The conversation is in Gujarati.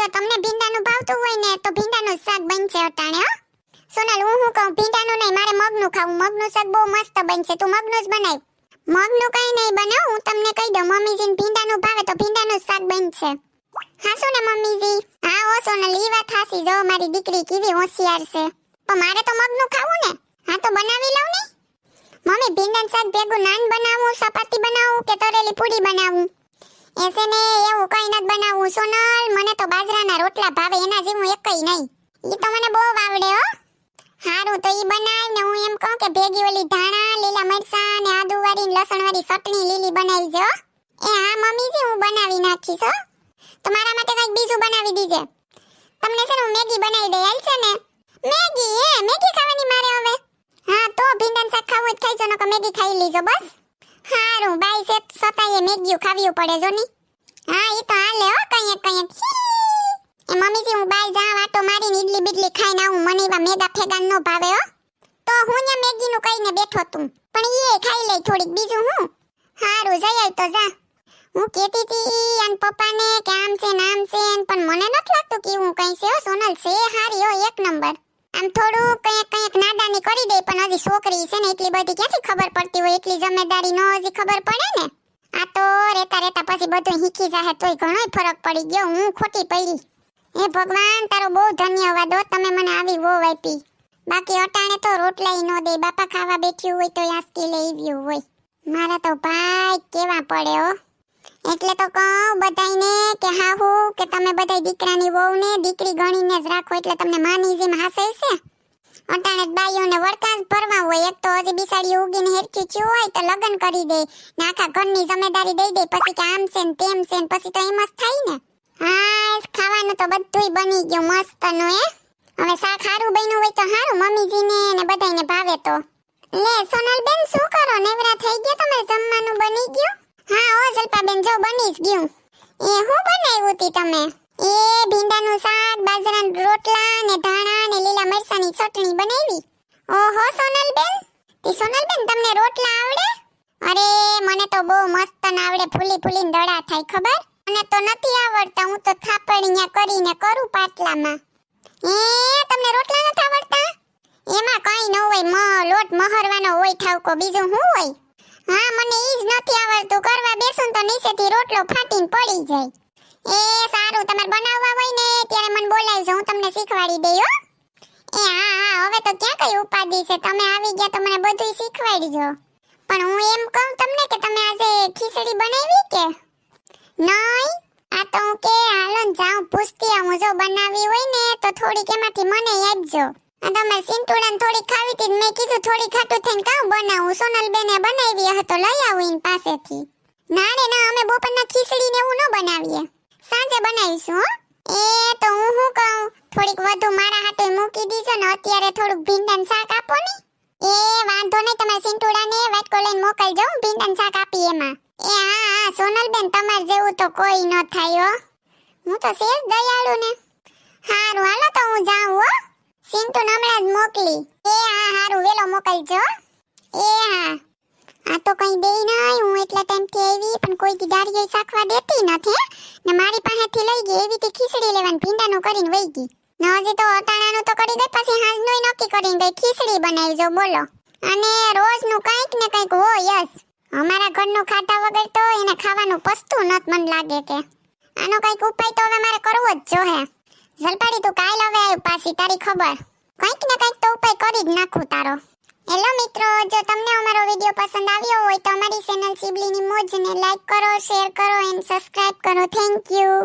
જો તમને ભીંડાનું ભાવતું હોય ને, તો ભીંડાનું શાક બનશે અટાણે સોનલ, હું હું કહું? ભીંડાનું નહીં, મારે મગનું ખાવું. મગનું શાક બહુ મસ્ત બનશે. તું મગનું જ બનાવ મગનું કઈ નહીં બનાવ હું તમને કહી દઉં. મમ્મીજીને ભીંડાનું ભાવે તો ભીંડાનું શાક બનશે. હા શું ને મમ્મીજી. હા ઓ સોનલ, ઈ વાત હાસી જો, મારી દીકરી કેવી હોશિયાર છે. પણ મારે તો મગનું ખાવું ને. હા, તો બનાવી લઉં ને. મમ્મી, ભીંડાનું શાક ભેગું નાન બનાવું, ચપાતી બનાવું કે તરેલી પૂરી બનાવું? એ છે ને એવું કઈ નથી બનાવવું. સોનલ, મને તો બાજરાના રોટલા ભાવે, એના જેવું એકઈ નહીં. ઈ તો મને બહુ આવડે હો. હારું તો ઈ બનાવ ને હું એમ કહું કે ભેગી ઓલી ધાણા, લીલા મરચાં ને આદુ વાળી ને લસણ વાળી ચટણી લીલી બનાવી દો એ હા મમ્મીજી હું બનાવી નાખીશ હો. તમારા માટે કંઈક બીજું બનાવી દીજે. તમને છે ને હું મેગી બનાવી દઈ. હાલશે ને? મેગી, એ મેગી ખાવાની મારે હવે. હા, તો ભીંડાનું શાક ખાવું જ તો ખાઈ જો નકર મેગી ખાઈ લીજો, બસ. હારું, બાઈ છે સતાએ મેગીઓ ખાવ્યું પડે જો ની. હા એ તો હાલે હો કંઈક કંઈક એ મમ્મીજી, હું બાઈ જાવ આટો મારીને ઈડલી બીડલી ખાઈને આવું, મને એવા મેગા ફેગાન નો ભાવે હો. તો હું ને મેગી નું કઈને બેઠો તું. પણ એ ખાઈ લઈ થોડીક, બીજું હું? હારું, જઈ તો જા. હું કેતી હતી અન પપ્પાને કે આમ છે નામ છે પણ મને નથી લાગતું કે હું કઈ છે સોનલ છે, હારી હો, એક નંબર. આમ થોડું કંઈક કંઈક નાદાની કરી દે, પણ હજી છોકરી છે ને, એટલી બધી ક્યાંથી ખબર પડતી હોય? એટલી જમેદારી નો હજી ખબર પડે ને? આ તો રેતા રેતા પછી બધું શીખી જાહે, તોય ઘણો ફરક પડી ગયો, હું ખોટી પડી. હે ભગવાન, તારો બહુ ધન્યવાદ હો, તમે મને આવી વો આપી. બાકી અટાણે તો રોટલાય નો દે, બાપા ખાવા બેઠ્યું હોય તો આસકી લઈ આવ્યું હોય. મારા તો ભાઈ કેવા પડે હો. એટલે તો કહું બધાયને કે હાહુ કે તમે બધાય દીકરાની વહુને, દીકરી ગણીને જ રાખો એટલે તમને માની જેમ હાસે છે. અટાણે બાઈઓને વરકાસ ભરવા હોય, એક તો હજી બિસાડી ઉગીને હેરકી થયું હોય તો લગ્ન કરી દે, ને આખા ઘરની જમેદારી દઈ દે, પછી કે આમ છે ને તેમ છે ને, પછી તો એમ જ થાય ને. હા ખાવાનું તો બધુંય બની ગયું મસ્તનું હે. હવે શાક સારું બન્યું હોય તો હારું મમ્મીજીને ને બધાયને ભાવે તો. લે, સોનલબેન, શું કરો નેવરા થઈ ગયા તમે જમવાનું બની ગયું હા ઓ જલપાબેન જો બની જ ગયું એ હું બનાવ્યું તી તમે? એ ભીંડાનું શાક, બાજરાના રોટલા ને ધાણા ને લીલા મરચાની ચટણી બનાવી? ઓહો, સોનલબેન? તે સોનલબેન, તમને રોટલા આવડે? અરે, મને તો બહુ મસ્ત આવડે ફૂલી ફૂલીને દડા થાય, ખબર? મને તો નથી આવડતા, હું તો થાપણિયા કરીને કરું પાટલામાં. એ, તમને રોટલા નથી આવડતા? એમાં કઈ ન હોય, મ, લોટ મહરવાનો હોય, ઠાવકો, બીજું શું હોય? હા, મને ઈ જ નથી આવડતું, કરવા બેસું તો નીચેથી રોટલો ફાટીને પડી જાય. સારું બનાવવા હોય ને, ત્યારે મને બોલાવજો, હું તમને શીખવાડી દઈ, હો. એ, હા હા, હવે તો ક્યાં કઈ ઉપાધિ છે? તમે આવી ગયા તો મને બધું શીખવાડજો. પણ હું એમ કહું તમને કે તમે આજે ખીચડી બનાવી કે? નહીં, આ તો હું કે, હાલો જાઉં, પૂછતી આવું. જો બનાવી હોય ને, તો થોડીક એમાંથી મને આપજો. તમે તમારે થોડી ખાવી હતી મેં કીધું થોડી ખાટું થઈને કાં બનાવું? સોનલ બેને બનાવી હતો લઈ આવું એની પાસેથી. ના રે, ના, અમે બપોરના ખીચડી ને એવું ન બનાવીએ સાંજે બનાવીશું હો એ તો હું શું કહું થોડીક વધુ મારા હાથે મૂકી દીજો ને અત્યારે થોડુંક ભીંડાનું શાક આપો ને. એ વાંધો નહીં, તમારે સિંટુડાને વાટકો લઈને મોકલજો હું ભીંડાનું શાક આપી એમાં. એ હા હા, સોનલબેન, તમાર જેવું તો કોઈ ન થાય હો. હું તો સેજ દયાળુ ને હારું, હાલો તો હું જાઉં હો. સિંટુ હમણાં જ મોકલી. એ હા, હારું, વેલો મોકલજો એ હા. આ તો કઈ દે નહીં હું એટલા ટાઈમથી આવી, પણ કોઈ દી દાળીઓ શાખવા દેતી નથી ને મારી પાસેથી લઈ ગઈ, એવી તે ખીચડી લેવાની, ભીંડાનું કરીને વહી ગઈ. ને તો અટાણાનું તો કરી ગઈ પછી હાંજનું નક્કી કરીને ગઈ ખીચડી બનાવી જો બોલો. અને રોજનું કંઈક ને કંઈક હોય, યસ. અમારા ઘરનું ખાતા વગર તો એને ખાવાનું પસ્તું નત મન લાગે કે. આનો કંઈક ઉપાય તો હવે મારે કરવો જ જોહે જલપાડી, તું કાલ હવે આવ્યું પાછી, તારી ખબર. કંઈક ને કંઈક તો ઉપાય કરી જ નાખું તારો. હેલો મિત્રો, જો તમને અમારો વીડિયો પસંદ આવ્યો હોય તો અમારી ચેનલ સિબલીની મોજને લાઈક કરો, શેર કરો, એન્ડ સબસ્ક્રાઇબ કરો. Thank you.